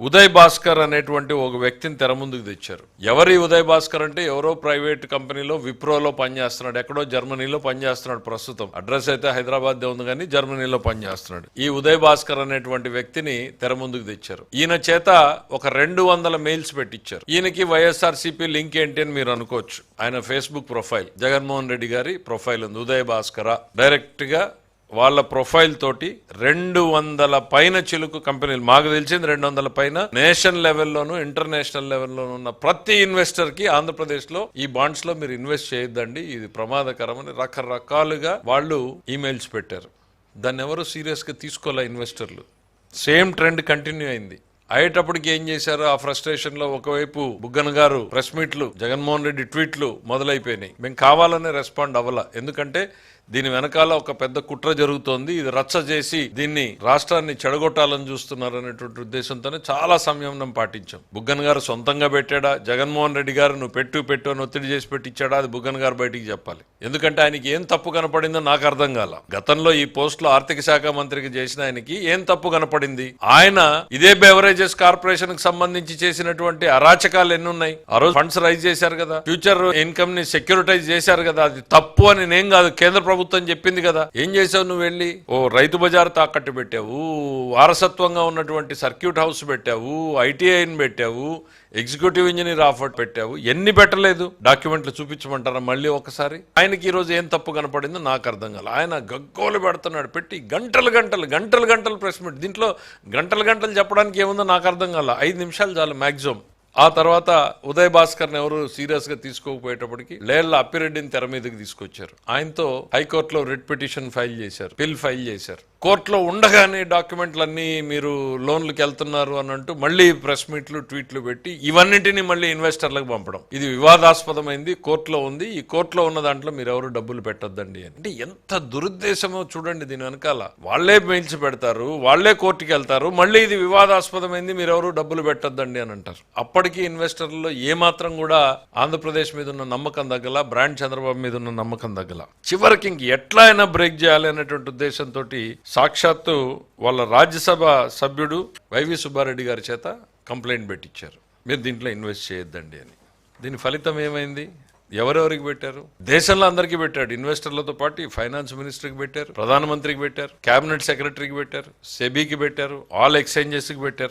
ఉదయ్ భాస్కర్ అనేటువంటి ఒక వ్యక్తిని తెర ముందుకు తెచ్చారు. ఎవరి ఉదయ్ భాస్కర్ అంటే? ఎవరో ప్రైవేట్ కంపెనీలో విప్రోలో పనిచేస్తున్నాడు. ఎక్కడో జర్మనీలో పనిచేస్తున్నాడు ప్రస్తుతం. అడ్రస్ అయితే హైదరాబాద్ ఉంది కానీ జర్మనీలో పనిచేస్తున్నాడు. ఈ ఉదయ్ భాస్కర్ అనేటువంటి వ్యక్తిని తెర ముందుకు తెచ్చారు. ఈయన చేత ఒక రెండు వందల మెయిల్స్ పెట్టించారు ఈయనకి వైఎస్ఆర్ లింక్ ఏంటి అని మీరు అనుకోవచ్చు. ఆయన ఫేస్బుక్ ప్రొఫైల్. జగన్మోహన్ రెడ్డి గారి ప్రొఫైల్ ఉంది. ఉదయ్ భాస్కర. డైరెక్ట్గా వాళ్ళ ప్రొఫైల్ తోటి రెండు వందల పైన చిలుకు కంపెనీలు మాకు తెలిసింది రెండు వందల పైన నేషన్ లెవెల్లోను ఇంటర్నేషనల్ లెవెల్లోనూ ఉన్న ప్రతి ఇన్వెస్టర్కి ఆంధ్రప్రదేశ్లో ఈ బాండ్స్లో మీరు ఇన్వెస్ట్ చేయొద్దండి ఇది ప్రమాదకరమని రకరకాలుగా వాళ్ళు ఈమెయిల్స్ పెట్టారు. దాన్ని ఎవరు సీరియస్గా తీసుకోలే ఇన్వెస్టర్లు. సేమ్ ట్రెండ్ కంటిన్యూ అయింది. అయ్యేటప్పటికి ఏం చేశారు? ఆ ఫ్రస్ట్రేషన్లో ఒకవైపు బుగ్గన గారు ప్రెస్ మీట్లు జగన్మోహన్ రెడ్డి ట్వీట్లు మొదలైపోయినాయి. మేము కావాలనే రెస్పాండ్ అవ్వాల. ఎందుకంటే దీని వెనకాల ఒక పెద్ద కుట్ర జరుగుతోంది. ఇది రచ్చ చేసి దీన్ని రాష్ట్రాన్ని చెడగొట్టాలని చూస్తున్నారు అనేటువంటి ఉద్దేశంతోనే చాలా సంయమనం పాటించాం. బుగ్గన్ గారు సొంతంగా పెట్టాడా? జగన్మోహన్ రెడ్డి గారు నువ్వు పెట్టు పెట్టు అని ఒత్తిడి చేసి పెట్టించాడా? అది బుగ్గన్ గారు బయటికి చెప్పాలి. ఎందుకంటే ఆయనకి ఏం తప్పు కనపడిందో నాకు అర్థం కాల. గతంలో ఈ పోస్టులు ఆర్థిక శాఖ మంత్రికి చేసిన ఆయనకి ఏం తప్పు కనపడింది? ఆయన ఇదే బెవరేజెస్ కార్పొరేషన్కి సంబంధించి చేసినటువంటి అరాచకాలు ఎన్ని ఉన్నాయి ఆ రోజు ఫండ్స్ రైజ్ చేశారు కదా. ఫ్యూచర్ ఇన్కమ్ని సెక్యూరిటైజ్ చేశారు కదా. అది తప్పు అని నేను కాదు. కేంద్ర ప్రభుత్వం చెప్పింది కదా. ఏం చేసావు నువ్వు వెళ్ళి? ఓ రైతు బజార్ తాకట్టు పెట్టావు వారసత్వంగా ఉన్నటువంటి సర్క్యూట్ హౌస్ పెట్టావు ఐటీఐని పెట్టావు ఎగ్జిక్యూటివ్ ఇంజనీర్ ఆఫర్ పెట్టావు ఎన్ని పెట్టలేదు? డాక్యుమెంట్లు చూపించమంటారా మళ్ళీ ఒకసారి? ఆయనకి ఈరోజు ఏం తప్పు కనపడిందో నాకు అర్థం కాల. ఆయన గగ్గోలు పెడుతున్నాడు పెట్టి గంటలు గంటలు గంటలు గంటలు ప్రెస్ మీట్. దీంట్లో గంటలు గంటలు చెప్పడానికి ఏముందో నాకు అర్థం కాల. ఐదు నిమిషాలు చాలు మాక్సిమం. ఆ తర్వాత ఉదయ్ భాస్కర్ని ఎవరు సీరియస్గా తీసుకోకపోయేటప్పటికి లేళ్ళ అప్పిరెడ్డిని తెర మీదకి తీసుకొచ్చారు. ఆయనతో హైకోర్టులో రిట్ పిటిషన్ ఫైల్ చేశారు పిల్ ఫైల్ చేశారు. కోర్టులో ఉండగానే డాక్యుమెంట్లన్నీ మీరు లోన్లకు వెళ్తున్నారు అని అంటూ మళ్ళీ ప్రెస్ మీట్లు ట్వీట్లు పెట్టి ఇవన్నింటినీ మళ్ళీ ఇన్వెస్టర్లకు పంపడం. ఇది వివాదాస్పదమైంది కోర్టులో ఉంది. ఈ కోర్టులో ఉన్న దాంట్లో మీరు ఎవరు డబ్బులు పెట్టొద్దండి అని. అంటే ఎంత దురుద్దేశమో చూడండి దీని వెనకాల. వాళ్ళే మెయిల్స్ పెడతారు వాళ్ళే కోర్టుకి వెళ్తారు. మళ్ళీ ఇది వివాదాస్పదమైంది మీరు ఎవరు డబ్బులు పెట్టొద్దండి అని అంటారు. అప్పటి ఇప్పటికీ ఇన్వెస్టర్లలో ఏమాత్రం కూడా ఆంధ్రప్రదేశ్ మీద ఉన్న నమ్మకం తగ్గల బ్రాండ్ చంద్రబాబు మీద ఉన్న నమ్మకం తగ్గల. చివరికి ఇంక ఎట్లా అయినా బ్రేక్ చేయాలి అనేటువంటి ఉద్దేశంతో సాక్షాత్తు వాళ్ళ రాజ్యసభ సభ్యుడు వైవి సుబ్బారెడ్డి గారి చేత కంప్లైంట్ పెట్టించారు మీరు దీంట్లో ఇన్వెస్ట్ చేయొద్దండి అని. దీని ఫలితం ఏమైంది? ఎవరెవరికి పెట్టారు? దేశంలో అందరికీ పెట్టాడు. ఇన్వెస్టర్లతో పాటు ఫైనాన్స్ మినిస్టర్కి పెట్టారు ప్రధానమంత్రికి పెట్టారు కేబినెట్ సెక్రటరీకి పెట్టారు సెబీకి పెట్టారు ఆల్ ఎక్స్చేంజెస్కి పెట్టారు.